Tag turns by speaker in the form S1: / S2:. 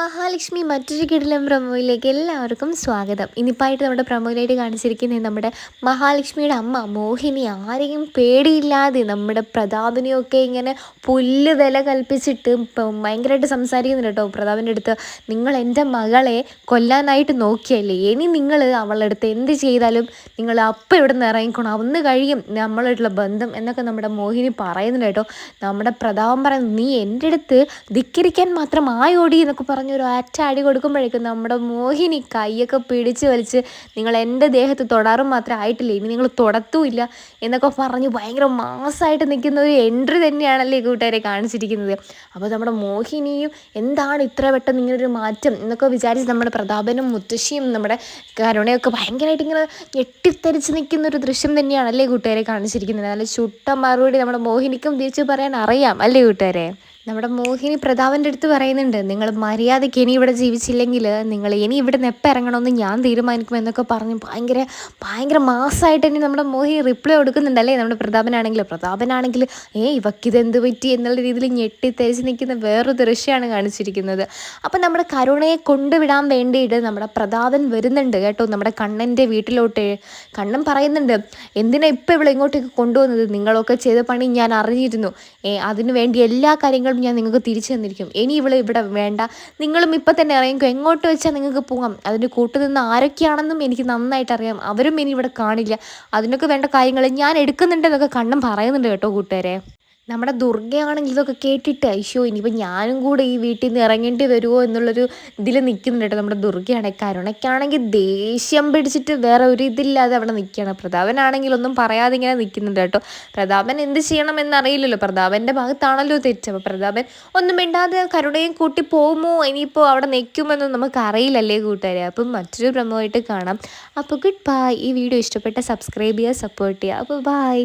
S1: മഹാലക്ഷ്മി മറ്റൊരു കിടിലം പ്രമോയിലേക്ക് എല്ലാവർക്കും സ്വാഗതം. ഇനിപ്പായിട്ട് നമ്മുടെ പ്രമോയിലായിട്ട് കാണിച്ചിരിക്കുന്നത് നമ്മുടെ മഹാലക്ഷ്മിയുടെ അമ്മ മോഹിനി. ആരെയും പേടിയില്ലാതെ നമ്മുടെ പ്രതാപിനെയൊക്കെ ഇങ്ങനെ പുല്ല് വില കൽപ്പിച്ചിട്ട് ഭയങ്കരമായിട്ട് സംസാരിക്കുന്നുണ്ട് കേട്ടോ പ്രതാപിന്റെ അടുത്ത്. നിങ്ങൾ എന്റെ മകളെ കൊല്ലാനായിട്ട് നോക്കിയല്ലേ? ഇനി നിങ്ങൾ അവളുടെ അടുത്ത് എന്ത് ചെയ്താലും നിങ്ങൾ അപ്പം ഇവിടെ നിന്ന് ഇറങ്ങിക്കണം. അന്ന് കഴിയും നമ്മളായിട്ടുള്ള ബന്ധം എന്നൊക്കെ നമ്മുടെ മോഹിനി പറയുന്നുണ്ട് കേട്ടോ. നമ്മുടെ പ്രതാപം പറയുന്നത് നീ എന്റെ അടുത്ത് ധിക്കരിക്കാൻ മാത്രം ആയോടി എന്നൊക്കെ പറഞ്ഞൊരു അടി കൊടുക്കുമ്പോഴേക്കും നമ്മുടെ മോഹിനി കൈയൊക്കെ പിടിച്ച് വലിച്ച് നിങ്ങൾ എന്റെ ദേഹത്ത് തൊടാറും മാത്രം ആയിട്ടില്ല? ഇനി നിങ്ങൾ തൊടത്തുമില്ല എന്നൊക്കെ പറഞ്ഞ് ഭയങ്കര മാസമായിട്ട് നിൽക്കുന്ന ഒരു എൻട്രി തന്നെയാണല്ലേ കൂട്ടുകാരെ കാണിച്ചിരിക്കുന്നത്. അപ്പോൾ നമ്മുടെ മോഹിനിയും എന്താണ് ഇത്ര പെട്ടെന്ന് ഇങ്ങനൊരു മാറ്റം എന്നൊക്കെ വിചാരിച്ച് നമ്മുടെ പ്രതാപനും മുത്തശ്ശിയും നമ്മുടെ കരുണയൊക്കെ ഭയങ്കരമായിട്ട് ഇങ്ങനെ ഞെട്ടിത്തരിച്ച് നിൽക്കുന്ന ഒരു ദൃശ്യം തന്നെയാണല്ലേ കൂട്ടുകാരെ കാണിച്ചിരിക്കുന്നത്. നല്ല ചുട്ട മറുപടി നമ്മുടെ മോഹിനിക്കും തിരിച്ചു പറയാൻ അറിയാം അല്ലേ കൂട്ടുകാരെ? നമ്മുടെ മോഹിനി പ്രതാപന്റെ അടുത്ത് പറയുന്നുണ്ട് നിങ്ങൾ മര്യാദയ്ക്ക് ഇനി ഇവിടെ ജീവിച്ചില്ലെങ്കിൽ നിങ്ങൾ ഇനി ഇവിടെ നിന്ന് എപ്പോൾ ഇറങ്ങണമെന്ന് ഞാൻ തീരുമാനിക്കും എന്നൊക്കെ പറഞ്ഞ് ഭയങ്കര ഭയങ്കര മാസമായിട്ട് തന്നെ നമ്മുടെ മോഹിനി റിപ്ലൈ കൊടുക്കുന്നുണ്ട് അല്ലേ? നമ്മുടെ പ്രതാപനാണെങ്കിൽ പ്രതാപനാണെങ്കിൽ ഏ ഇവക്കിതെന്ത് പറ്റി? എന്നുള്ള രീതിയിൽ ഞെട്ടിത്തെരിച്ച് നിൽക്കുന്ന വേറൊരു ദൃശ്യമാണ് കാണിച്ചിരിക്കുന്നത്. അപ്പം നമ്മുടെ കരുണയെ കൊണ്ടുവിടാൻ വേണ്ടിയിട്ട് നമ്മുടെ പ്രതാപൻ വരുന്നുണ്ട് കേട്ടോ. നമ്മുടെ കണ്ണന്റെ വീട്ടിലോട്ട്. കണ്ണൻ പറയുന്നുണ്ട് എന്തിനാ ഇപ്പോൾ ഇവിടെ ഇങ്ങോട്ടേക്ക് കൊണ്ടുവന്നത്? നിങ്ങളൊക്കെ ചെയ്ത പണി ഞാൻ അറിഞ്ഞിരുന്നു. ഏ അതിനു വേണ്ടി എല്ലാ കാര്യങ്ങളും ഞാൻ നിങ്ങൾക്ക് തിരിച്ചു തന്നിരിക്കും. ഇനി ഇവിടെ ഇവിടെ വേണ്ട. നിങ്ങളും ഇപ്പം തന്നെ ഇറങ്ങിക്കോ. എങ്ങോട്ട് വെച്ചാൽ നിങ്ങൾക്ക് പോകാം. അതിന്റെ കൂട്ടുനിന്ന് ആരൊക്കെയാണെന്നും എനിക്ക് നന്നായിട്ട് അറിയാം. അവരും ഇനി ഇവിടെ കാണില്ല. അതിനൊക്കെ വേണ്ട കാര്യങ്ങൾ ഞാൻ എടുക്കുന്നുണ്ടെന്നൊക്കെ കണ്ണും പറയുന്നുണ്ട് കേട്ടോ കൂട്ടുകാരെ. നമ്മുടെ ദുർഗയാണെങ്കിൽ ഇതൊക്കെ കേട്ടിട്ട് അയ്യോ ഇനിയിപ്പോൾ ഞാനും കൂടെ ഈ വീട്ടിൽ നിന്ന് ഇറങ്ങേണ്ടി വരുമോ എന്നുള്ളൊരു ഇതിൽ നിൽക്കുന്നുണ്ട് കേട്ടോ നമ്മുടെ ദുർഗയാണെ. കരുണയ്ക്കാണെങ്കിൽ ദേഷ്യം പിടിച്ചിട്ട് വേറെ ഒരു ഇതില്ലാതെ അവിടെ നിൽക്കുകയാണ് പ്രതാപനാണെങ്കിൽ ഒന്നും പറയാതെ ഇങ്ങനെ നിൽക്കുന്നുണ്ട് കേട്ടോ. പ്രതാപൻ എന്ത് ചെയ്യണം എന്നറിയില്ലല്ലോ പ്രതാപന്റെ ഭാഗത്താണല്ലോ തെറ്റ്. അപ്പോൾ പ്രതാപൻ ഒന്നും മിണ്ടാതെ കരുണയും കൂട്ടി പോകുമോ ഇനിയിപ്പോൾ അവിടെ നിൽക്കുമെന്നും നമുക്ക് അറിയില്ലല്ലേ കൂട്ടുകാരെ. അപ്പം മറ്റൊരു പ്രമോയിട്ട് കാണാം. അപ്പോൾ ഗുഡ് ബൈ ഈ വീഡിയോ ഇഷ്ടപ്പെട്ട സബ്സ്ക്രൈബ് ചെയ്യുക സപ്പോർട്ട് ചെയ്യുക. അപ്പോൾ ബൈ